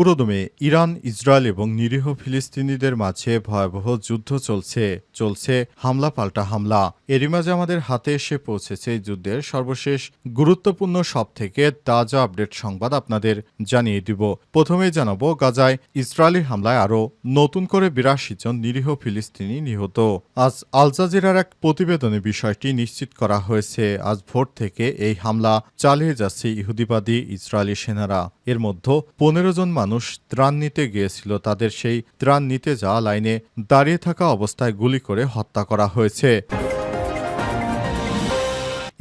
পুরোদমে Iran, Israel এবং নিরীহ ফিলিস্তিনিদের মাঝে ভয়াবহ যুদ্ধ চলছে চলছে হামলা পাল্টা হামলা। এরই মাঝে আমাদের হাতে এসে পৌঁছেছে এই যুদ্ধের সর্বশেষ গুরুত্বপূর্ণ সব থেকে তাজা আপডেট সংবাদ আপনাদের জানিয়ে দিব। প্রথমেই জানাব, গাজায় ইসরায়েলি হামলায় আরও নতুন করে বিরাশি জন নিরীহ ফিলিস্তিনি নিহত। আজ আল জাজিরার এক প্রতিবেদনে বিষয়টি নিশ্চিত করা হয়েছে, আজ ভোর থেকে এই হামলা চালিয়ে যাচ্ছে ইহুদিবাদী ইসরায়েলি সেনারা। এর মধ্যে পনেরো জন মানুষ ত্রাণ নিতে গিয়েছিল, তাদের সেই ত্রাণ নিতে যাওয়া লাইনে দাঁড়িয়ে থাকা অবস্থায় গুলি করে হত্যা করা হয়েছে।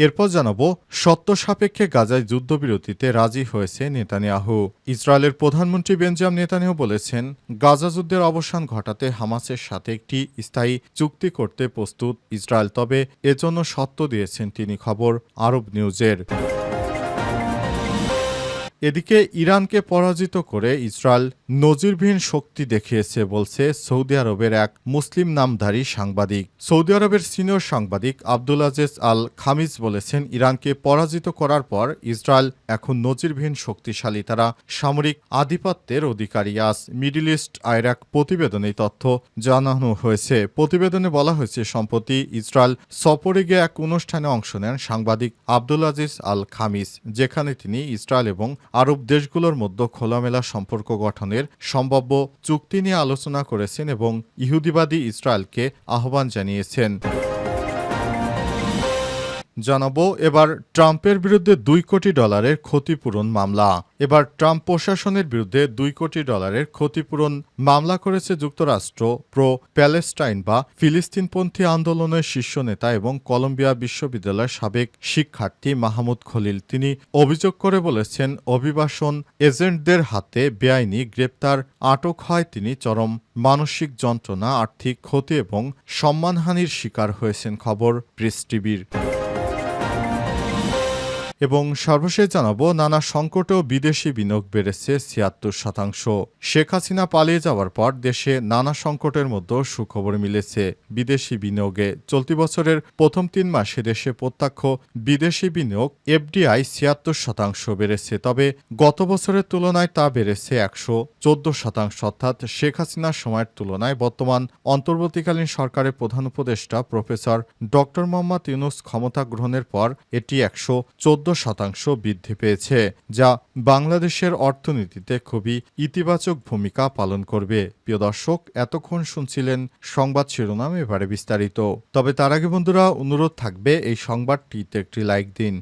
এরপর জানাব, সত্য সাপেক্ষে গাজায় যুদ্ধবিরতিতে রাজি হয়েছে নেতানিয়াহু। ইসরায়েলের প্রধানমন্ত্রী বেঞ্জাম নেতানিয়াহু বলেছেন, গাজা যুদ্ধের অবসান ঘটাতে হামাসের সাথে একটি স্থায়ী চুক্তি করতে প্রস্তুত ইসরায়েল, তবে এজন্য সত্য দিয়েছেন তিনি খবর আরব নিউজের। এদিকে ইরানকে পরাজিত করে ইসরায়েল নজিরবিহীন শক্তি দেখিয়েছে বলছে সৌদি আরবের এক মুসলিম নামধারী সাংবাদিক। সৌদি আরবের সিনিয়র সাংবাদিক আব্দুল আজিজ আল খামিজ বলেছেন, ইরানকে পরাজিত করার পর ইসরায়েল এখন নজিরবিহীন শক্তিশালী। তারা সামরিক আধিপত্যের অধিকারী। আজ মিডিল ইস্ট আয়ের এক প্রতিবেদনে তথ্য জানানো হয়েছে। প্রতিবেদনে বলা হয়েছে, সম্প্রতি ইসরায়েল সফরে গিয়ে এক অনুষ্ঠানে অংশ নেন সাংবাদিক আব্দুল আজিজ আল খামিজ, যেখানে তিনি ইসরায়েল এবং আরব দেশগুলোর মধ্যে খোলামেলা সম্পর্ক গঠনের সম্ভাব্য চুক্তি নিয়ে আলোচনা করেছেন এবং ইহুদিবাদী ইসরায়েলকে আহ্বান জানিয়েছেন। জানাব, এবার ট্রাম্পের বিরুদ্ধে দুই কোটি ডলারের ক্ষতিপূরণ মামলা। এবার ট্রাম্প প্রশাসনের বিরুদ্ধে দুই কোটি ডলারের ক্ষতিপূরণ মামলা করেছে যুক্তরাষ্ট্র, প্রো প্যালেস্টাইন বা ফিলিস্তিনপন্থী আন্দোলনের শীর্ষ নেতা এবং কলম্বিয়া বিশ্ববিদ্যালয়ের সাবেক শিক্ষার্থী মাহমুদ খলিল। তিনি অভিযোগ করে বলেছেন, অভিবাসন এজেন্টদের হাতে বেআইনি গ্রেপ্তার, আটক হয় তিনি চরম মানসিক যন্ত্রণা, আর্থিক ক্ষতি এবং সম্মানহানির শিকার হয়েছেন খবর প্রেস টিভির। এবং সর্বশেষ জানাব, নানা সংকটেও বিদেশি বিনিয়োগ বেড়েছে ছিয়াত্তর শতাংশ। শেখ হাসিনা পালিয়ে যাওয়ার পর দেশে নানা সংকটের মধ্যে সুখবর মিলেছে। বিদেশি বিনিয়োগে চলতি বছরের প্রথম তিন মাসে দেশে প্রত্যক্ষ বিদেশি বিনিয়োগ এফডিআই ছিয়াত্তর শতাংশ বেড়েছে, তবে গত বছরের তুলনায় তা বেড়েছে একশো চোদ্দ শতাংশ। অর্থাৎ শেখ হাসিনার সময়ের তুলনায় বর্তমান অন্তর্বর্তীকালীন সরকারের প্রধান উপদেষ্টা প্রফেসর ডক্টর মোহাম্মদ ইউনুস ক্ষমতা গ্রহণের পর এটি একশো চোদ্দ শতাংশ বৃদ্ধি পেয়েছে, যা বাংলাদেশের অর্থনীতিতে খুবই ইতিবাচক ভূমিকা পালন করবে। প্রিয় দর্শক, এতক্ষণ শুনছিলেন সংবাদ শিরোনাম এবারে বিস্তারিত। তবে তার আগে বন্ধুরা, অনুরোধ থাকবে এই সংবাদটিতে একটি লাইক দিন।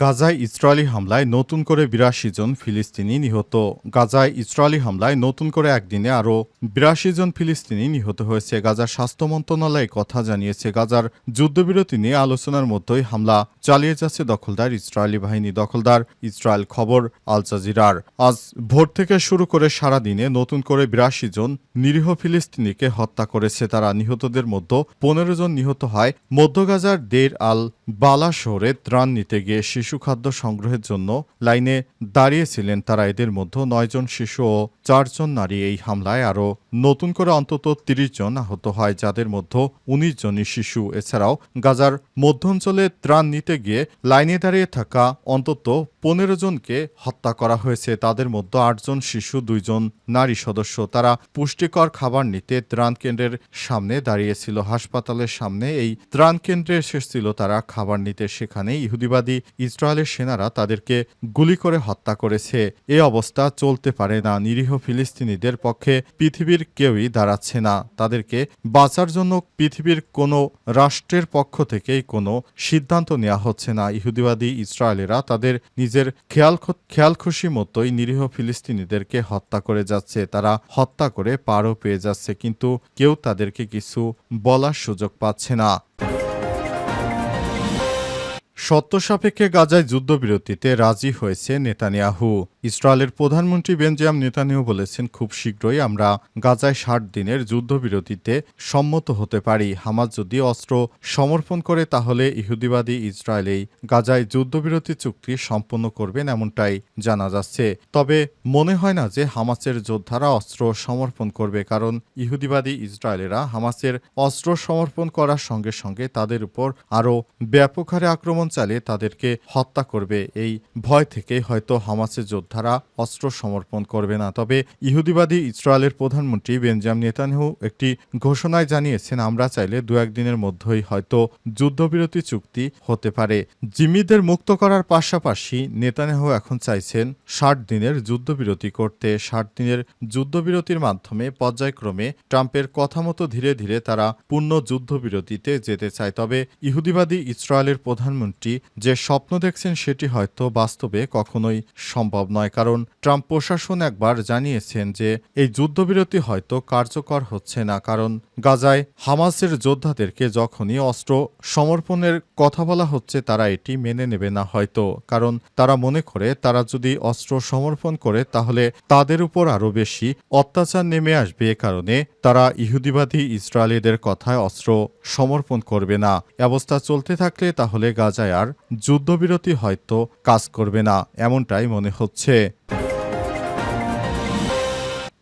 গাজায় ইসরায়েলি হামলায় নতুন করে বিরাশি জন ফিলিস্তিনি নিহত। গাজায় ইসরায়েলি হামলায় নতুন করে একদিনে আরও বিরাশি জন ফিলিস্তিনি নিহত হয়েছে। গাজার স্বাস্থ্য মন্ত্রণালয় কথা জানিয়েছে, গাজার যুদ্ধবিরতি নিয়ে আলোচনার মধ্যেই হামলা চালিয়ে যাচ্ছে দখলদার ইসরায়েলি বাহিনী। দখলদার ইসরায়েল খবর, আল জাজিরার। আজ ভোর থেকে শুরু করে সারা দিনে নতুন করে বিরাশি জন নিরীহ ফিলিস্তিনিকে হত্যা করেছে। তারা নিহতদের মধ্যে পনেরো জন নিহত হয় মধ্য গাজার দের আল বালা শহরে ত্রাণ নিতে গিয়ে শিশু খাদ্য সংগ্রহের জন্য লাইনে দাঁড়িয়েছিলেন তারা। এদের মধ্যে নয়জন শিশু ও চারজন নারী এই হামলায় আরও নতুন করে অন্তত তিরিশ জন আহত হয়, যাদের মধ্যে উনিশ জনই শিশু। এছাড়াও গাজার মধ্যাঞ্চলে ত্রাণ নিতে গিয়ে লাইনে দাঁড়িয়ে থাকা অন্তত পনেরো জনকে হত্যা করা হয়েছে। তাদের মধ্যে আটজন শিশু দুইজন নারী সদস্য। তারা পুষ্টিকর খাবার নিতে ত্রাণ কেন্দ্রের সামনে দাঁড়িয়েছিল। হাসপাতালের সামনে এই ত্রাণ কেন্দ্রে এসেছিল তারা। খাবার নিতে সেখানে ইহুদিবাদী ইসরায়েলের সেনারা তাদেরকে গুলি করে হত্যা করেছে। এ অবস্থা চলতে পারে না। নিরীহ ফিলিস্তিনিদের পক্ষে পৃথিবীর কেউই দাঁড়াচ্ছে না। তাদেরকে বাঁচার জন্য পৃথিবীর কোনো রাষ্ট্রের পক্ষ থেকেই কোনো সিদ্ধান্ত নেওয়া হচ্ছে না। ইহুদিবাদী ইসরায়েলেরা তাদের নিজের খেয়াল খেয়াল খুশি মতোই নিরীহ ফিলিস্তিনিদেরকে হত্যা করে যাচ্ছে। তারা হত্যা করে পারও পেয়ে যাচ্ছে, কিন্তু কেউ তাদেরকে কিছু বলার সুযোগ পাচ্ছে না। সত্য সাপেক্ষে গাজায় যুদ্ধবিরতিতে রাজি হয়েছে নেতানিয়াহু। ইসরায়েলের প্রধানমন্ত্রী বেঞ্জাম নেতানিয়াহু বলেছেন, খুব শীঘ্রই আমরা গাজায় ষাট দিনের যুদ্ধবিরতিতে সম্মত হতে পারি। হামাজ যদি অস্ত্র সমর্পণ করে, তাহলে ইহুদিবাদী ইসরায়েলেই গাজায় যুদ্ধবিরতি চুক্তি সম্পন্ন করবেন এমনটাই জানা যাচ্ছে। তবে মনে হয় না যে হামাসের যোদ্ধারা অস্ত্র সমর্পণ করবে, কারণ ইহুদিবাদী ইসরায়েলেরা হামাসের অস্ত্র সমর্পণ করার সঙ্গে সঙ্গে তাদের উপর আরও ব্যাপক হারে আক্রমণ চালিয়ে তাদেরকে হত্যা করবে। এই ভয় থেকে হয়তো হামাসের যোদ্ধারা অস্ত্র সমর্পণ করবে না। তবে ইহুদিবাদী ইসরায়েলের প্রধানমন্ত্রী বেঞ্জাম নেতানিয়াহু একটি ঘোষণায় জানিয়েছেন, আমরা চাইলে দু একদিনের মধ্যেই হয়তো যুদ্ধবিরতি চুক্তি হতে পারে। জিম্মিদের মুক্ত করার পাশাপাশি নেতানিয়াহু এখন চাইছেন ষাট দিনের যুদ্ধবিরতি করতে। ষাট দিনের যুদ্ধবিরতির মাধ্যমে পর্যায়ক্রমে ট্রাম্পের কথা মতো ধীরে ধীরে তারা পূর্ণ যুদ্ধবিরতিতে যেতে চায়। তবে ইহুদিবাদী ইসরায়েলের প্রধানমন্ত্রী যে স্বপ্ন দেখছেন সেটি হয়তো বাস্তবে কখনোই সম্ভব নয়। কারণ ট্রাম্প প্রশাসন একবার জানিয়েছেন যে এই যুদ্ধবিরতি হয়তো কার্যকর হচ্ছে না। কারণ গাজায় হামাসের যোদ্ধাদেরকে যখনই অস্ত্র সমর্পণের কথা বলা হচ্ছে, তারা এটি মেনে নেবে না হয়তো। কারণ তারা মনে করে, তারা যদি অস্ত্র সমর্পণ করে, তাহলে তাদের উপর আরও বেশি অত্যাচার নেমে আসবে। এ কারণে তারা ইহুদিবাদী ইসরায়েলিদের কথায় অস্ত্র সমর্পণ করবে না। অবস্থা চলতে থাকলে তাহলে গাজায় আর যুদ্ধবিরতি হয়তো কাজ করবে না এমনটাই মনে হচ্ছে।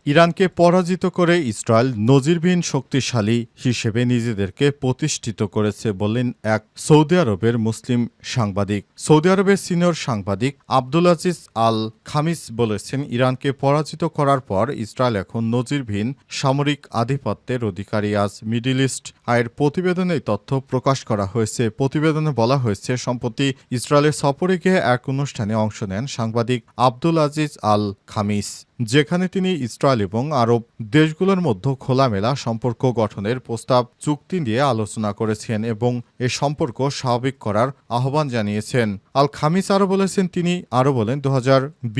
ইরানকে পরাজিত করে ইসরায়েল নজিরবিহীন শক্তিশালী হিসেবে নিজেদেরকে প্রতিষ্ঠিত করেছে বললেন এক সৌদি আরবের মুসলিম সাংবাদিক। সৌদি আরবের সিনিয়র সাংবাদিক আব্দুল আজিজ আল খামিস বলেছেন, ইরানকে পরাজিত করার পর ইসরায়েল এখন নজিরবিহীন সামরিক আধিপত্যের অধিকারী। আজ মিডিল ইস্ট আয়ের প্রতিবেদনে তথ্য প্রকাশ করা হয়েছে। প্রতিবেদনে বলা হয়েছে, সম্প্রতি ইসরায়েলের সফরে গিয়ে এক অনুষ্ঠানে অংশ নেন সাংবাদিক আব্দুল আজিজ আল খামিস, যেখানে তিনি ইসরায়েল এবং আরব দেশগুলোর মধ্যে খোলামেলা সম্পর্ক গঠনের প্রস্তাব চুক্তি নিয়ে আলোচনা করেছেন এবং এ সম্পর্ক স্বাভাবিক করার আহ্বান জানিয়েছেন। আল খামিস আরও বলেছেন, তিনি আরও বলেন দু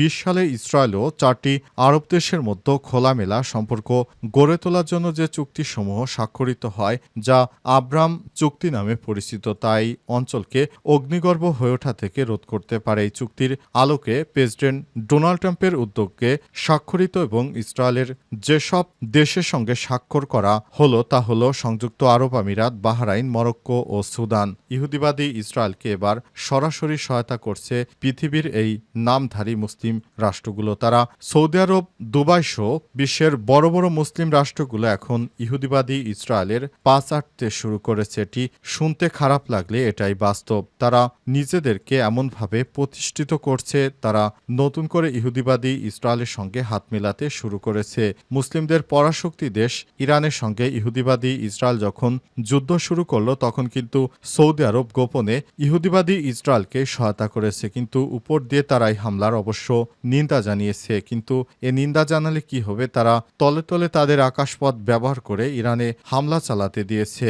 সালে ইসরায়েল ও চারটি আরব দেশের মধ্যে খোলামেলা সম্পর্ক গড়ে তোলার জন্য যে চুক্তিসমূহ স্বাক্ষরিত হয় যা আব্রাম চুক্তি নামে পরিচিত, তাই অঞ্চলকে অগ্নিগর্ভ হয়ে ওঠা থেকে রোধ করতে পারে। এই চুক্তির আলোকে প্রেসিডেন্ট ডোনাল্ড ট্রাম্পের উদ্যোগকে স্বাক্ষরিত এবং ইসরায়েলের যেসব দেশের সঙ্গে স্বাক্ষর করা হলো তা হলো সংযুক্ত আরব আমিরাত, বাহরাইন, মরক্কো ও সুদান। ইহুদিবাদী ইসরায়েলকে এবার সরাসরি সহায়তা করছে পৃথিবীর এই নামধারী মুসলিম রাষ্ট্রগুলো। তারা সৌদি আরব, দুবাই সহ বিশ্বের বড় বড় মুসলিম রাষ্ট্রগুলো এখন ইহুদিবাদী ইসরায়েলের পাঁচ আটতে শুরু করেছে। এটি শুনতে খারাপ লাগলে এটাই বাস্তব। তারা নিজেদেরকে এমনভাবে প্রতিষ্ঠিত করছে, তারা নতুন করে ইহুদিবাদী ইসরায়েলের সঙ্গে হাত মেলাতে শুরু করেছে। মুসলিমদের পরাশক্তি দেশ ইরানের সঙ্গে ইহুদিবাদী ইসরায়েল যখন যুদ্ধ শুরু করল, তখন কিন্তু সৌদি আরব গোপনে ইহুদিবাদী ইসরায়েলকে সহায়তা করেছে। কিন্তু উপর দিয়ে তারাই হামলার অবশ্য নিন্দা জানিয়েছে। কিন্তু এ নিন্দা জানালে কি হবে? তারা তলে তলে তাদের আকাশপথ ব্যবহার করে ইরানে হামলা চালাতে দিয়েছে।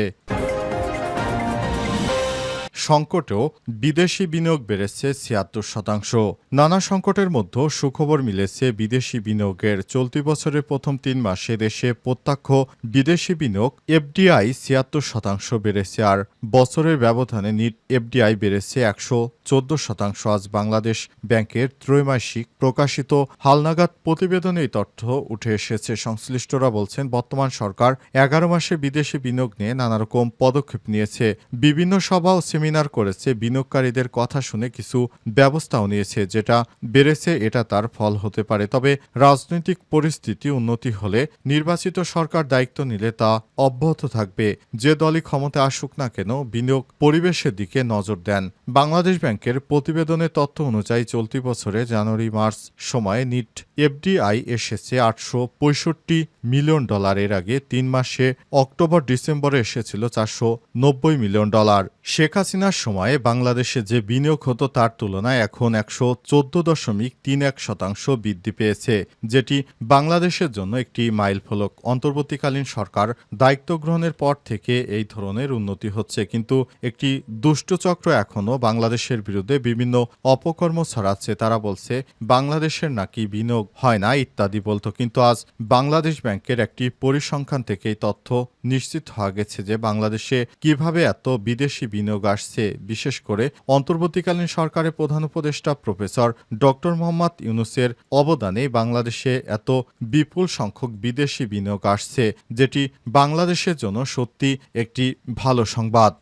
সংকটেও বিদেশি বিনিয়োগ বেড়েছে ছিয়াত্তর শতাংশ। নানা সংকটের মধ্যে সুখবর মিলেছে বিদেশি বিনিয়োগের। চলতি বছরের প্রথম তিন মাসে দেশে প্রত্যক্ষ বিদেশি বিনিয়োগ এফডিআই ছিয়াত্তর শতাংশ বেড়েছে আর বছরের ব্যবধানে নিট এফডিআই বেড়েছে একশো চোদ্দ শতাংশ। আজ বাংলাদেশ ব্যাংকের ত্রৈমাসিক প্রকাশিত হালনাগাদ প্রতিবেদনে এই তথ্য উঠে এসেছে। সংশ্লিষ্টরা বলছেন, বর্তমান সরকার এগারো মাসে বিদেশি বিনিয়োগ নিয়ে নানা রকম পদক্ষেপ নিয়েছে। বিভিন্ন সভা ও সেমিনার করেছে বিনিয়োগকারীদের কথা শুনে কিছু ব্যবস্থাও নিয়েছে, যেটা বেড়েছে, এটা তার ফল হতে পারে। তবে রাজনৈতিক পরিস্থিতি উন্নতি হলে নির্বাচিত সরকার দায়িত্ব নিলে তা অব্যাহত থাকবে। যে দলই ক্ষমতা আসুক না কেন, বিনিয়োগ পরিবেশের দিকে নজর দেন। বাংলাদেশ ব্যাংকের প্রতিবেদনের তথ্য অনুযায়ী চলতি বছরে জানুয়ারি মার্চ সময়ে নিট এফডিআই এসেছে আটশো পঁয়ষট্টি মিলিয়ন ডলার। এর আগে তিন মাসে অক্টোবর ডিসেম্বরে এসেছিল চারশো নব্বই মিলিয়ন ডলার। শেখ হাসিনার সময়ে বাংলাদেশে যে বিনিয়োগ হতো তার তুলনায় এখন একশো চোদ্দ দশমিক তিন এক শতাংশ বৃদ্ধি পেয়েছে, যেটি বাংলাদেশের জন্য একটি মাইলফলক। অন্তর্বর্তীকালীন সরকার দায়িত্ব গ্রহণের পর থেকে এই ধরনের উন্নতি হচ্ছে, কিন্তু একটি দুষ্টচক্র এখনও বাংলাদেশের বিরুদ্ধে বিভিন্ন অপকর্ম ছড়াচ্ছে। তারা বলছে, বাংলাদেশের নাকি বিনিয়োগ হয় না, ইত্যাদি বলতো, কিন্তু আজ বাংলাদেশ ব্যাংকের একটি পরিসংখ্যান থেকে তথ্য নিশ্চিত হওয়া গেছে যে বাংলাদেশে কীভাবে এত বিদেশি বিনিয়োগ আসছে। বিশেষ করে অন্তর্বর্তীকালীন সরকারের প্রধান উপদেষ্টা প্রফেসর ডক্টর মোহাম্মদ ইউনুসের অবদানে বাংলাদেশে এত বিপুল সংখ্যক বিদেশি বিনিয়োগ আসছে, যেটি বাংলাদেশের জন্য সত্যি একটি ভালো সংবাদ।